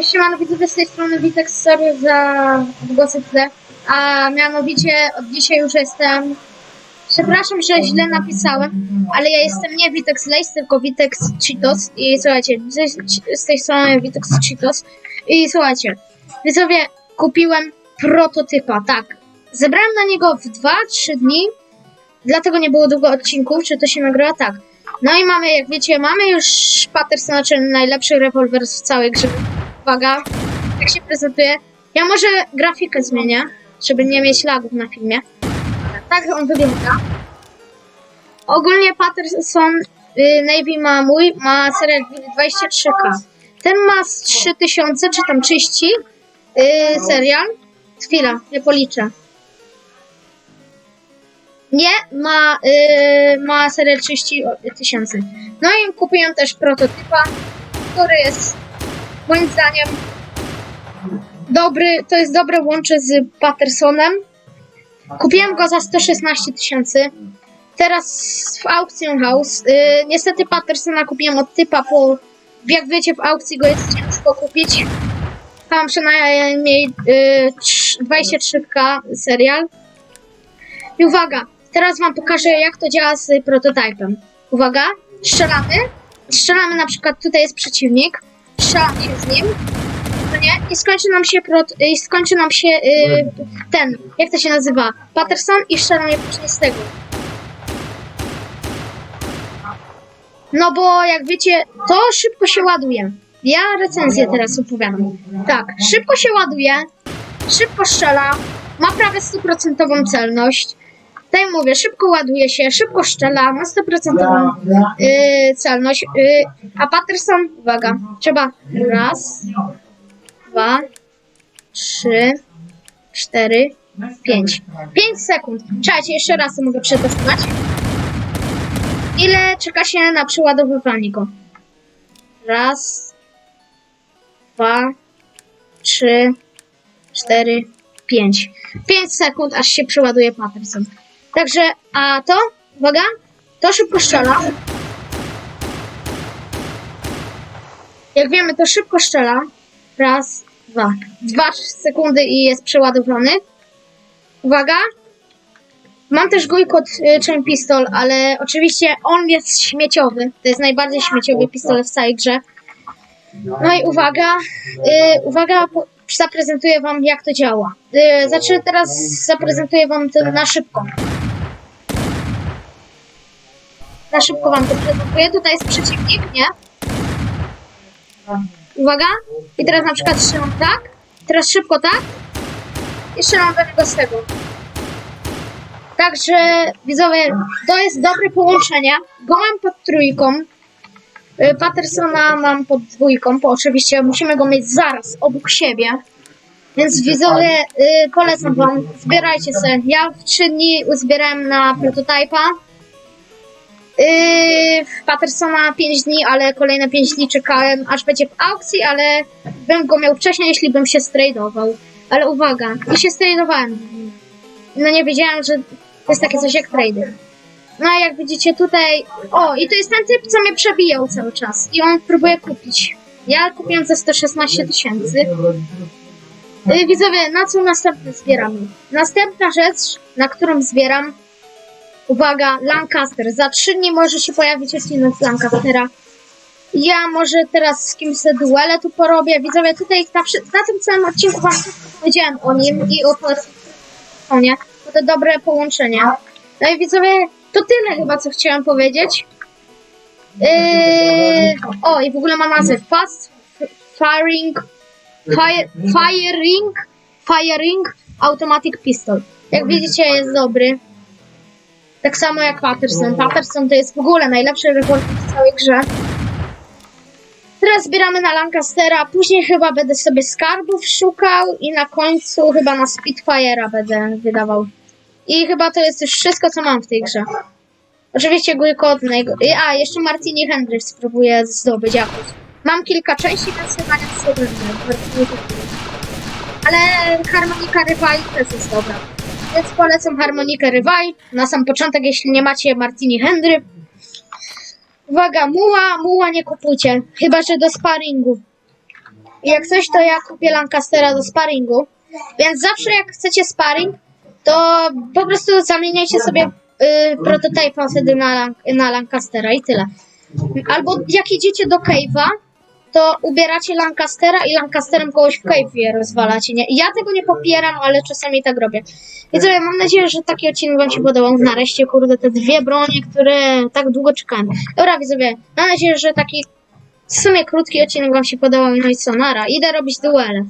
Siemano widzowie z tej strony Witek, sorry za głosy tle, a mianowicie od dzisiaj już jestem, przepraszam, że źle napisałem, ale ja jestem nie Witek z Lace, tylko Witek z Cheetos. I słuchajcie, z, tej strony Witek z Cheetos. I słuchajcie, widzowie, kupiłem prototypa, tak, zebrałem na niego w 2-3 dni, dlatego nie było długo odcinków, czy to się nagrywa, tak. No i mamy, jak wiecie, mamy już Pattersona, czyli najlepszy rewolwer w całej grze. Uwaga, jak się prezentuje. Ja może grafikę zmienię, żeby nie mieć lagów na filmie. Tak on wygląda. Ogólnie Patterson y, Navy ma mój, ma serial 23K. Ten ma z 3000 czy tam 30 y, serial. Chwila, ja policzę. Nie, ma, y, ma serial 30 tysięcy. No i kupiłem też prototypa, który jest moim zdaniem dobry, to jest dobre łącze z Pattersonem. Kupiłem go za 116 tysięcy. Teraz w Auction House. Y, niestety Pattersona kupiłem od typa, bo jak wiecie w aukcji go jest ciężko kupić. Mam przynajmniej y, trz- 23k serial. I uwaga, teraz wam pokażę jak to działa z prototypem. Uwaga, strzelamy. Strzelamy na przykład, tutaj jest przeciwnik. Strzelam się z nim. No nie? I skończy nam się i skończy nam się y, ten, jak to się nazywa? Patterson i strzelam je później z tego. No bo jak wiecie, to szybko się ładuje. Ja recenzję teraz opowiadam. Tak, szybko się ładuje, szybko strzela, ma prawie stuprocentową celność. Tak jak mówię, szybko ładuje się, szybko strzela, ma stuprocentową yy, celność. Yy, a Patterson, uwaga, trzeba raz, dwa, trzy, cztery, pięć. Pięć sekund. Czekajcie, jeszcze raz to mogę przetestować. Ile czeka się na przeładowywanie go? Raz, dwa, trzy, cztery, pięć. Pięć sekund, aż się przeładuje Patterson. Także, a to, uwaga, to szybko strzela. Jak wiemy, to szybko strzela. Raz, dwa. Dwa sekundy i jest przeładowany. Uwaga. Mam też gujkot y, Chain Pistol, ale oczywiście on jest śmieciowy. To jest najbardziej śmieciowy pistolet w całej grze. No i uwaga, y, uwaga, zaprezentuję wam jak to działa. Y, znaczy teraz zaprezentuję wam to na szybko. Na szybko wam to prezentuję. Tutaj jest przeciwnik, nie? Uwaga. I teraz na przykład strzelam tak. Teraz szybko tak. I strzelam do niego z tego. Także widzowie, to jest dobre połączenie. Go mam pod trójką. Y, Pattersona mam pod dwójką, bo oczywiście musimy go mieć zaraz obok siebie. Więc widzowie, y, polecam wam, zbierajcie sobie. Ja w 3 dni uzbierałem na prototypa. Yy, w Pattersona 5 dni, ale kolejne 5 dni czekałem, aż będzie w aukcji, ale bym go miał wcześniej, jeśli bym się stradował. Ale uwaga, i się stradowałem. No nie wiedziałem, że jest takie coś jak trady. No a jak widzicie tutaj, o i to jest ten typ, co mnie przebijał cały czas i on próbuje kupić. Ja kupiłem za 116 tysięcy. Yy, Widzowie, na co następne zbieramy? Następna rzecz, na którą zbieram, Uwaga, Lancaster. Za trzy dni może się pojawić odcinek z Lancastera. Ja może teraz z kimś te duele tu porobię. Widzowie, tutaj na, na tym całym odcinku wam powiedziałem o nim i o. Bo to dobre połączenie. No i widzowie, to tyle chyba, co chciałem powiedzieć. Yy... O, i w ogóle ma nazwę Fast Firing Fire, Firing Firing Automatic Pistol. Jak widzicie, jest dobry. Tak samo jak Patterson. Patterson to jest w ogóle najlepszy rewolwer w całej grze. Teraz zbieramy na Lancastera, później chyba będę sobie skarbów szukał i na końcu chyba na Spitfire'a będę wydawał. I chyba to jest już wszystko, co mam w tej grze. Oczywiście górkodnego. A, jeszcze Martini Hendrix spróbuję zdobyć jakoś. Mam kilka części, więc chyba nie sobie Ale harmonika Revile też jest dobra. Więc polecam harmonikę Revile na sam początek, jeśli nie macie Martini Hendry. Uwaga, muła, muła nie kupujcie. Chyba, że do sparingu. Jak coś, to ja kupię Lancastera do sparingu. Więc zawsze jak chcecie sparring, to po prostu zamieniajcie sobie y, prototypa wtedy na, na Lancastera i tyle. Albo jak idziecie do Cave'a, to ubieracie Lancastera i Lancasterem kogoś w Cave'ie rozwalacie. Nie? Ja tego nie popieram, ale czasami tak robię. Więc ja mam nadzieję, że taki odcinek Wam się podobał. Nareszcie, kurde, te dwie bronie, które tak długo czekałem. Dobra, widzowie, mam nadzieję, że taki w sumie krótki odcinek Wam się podobał. No i co, nara. Idę robić duele.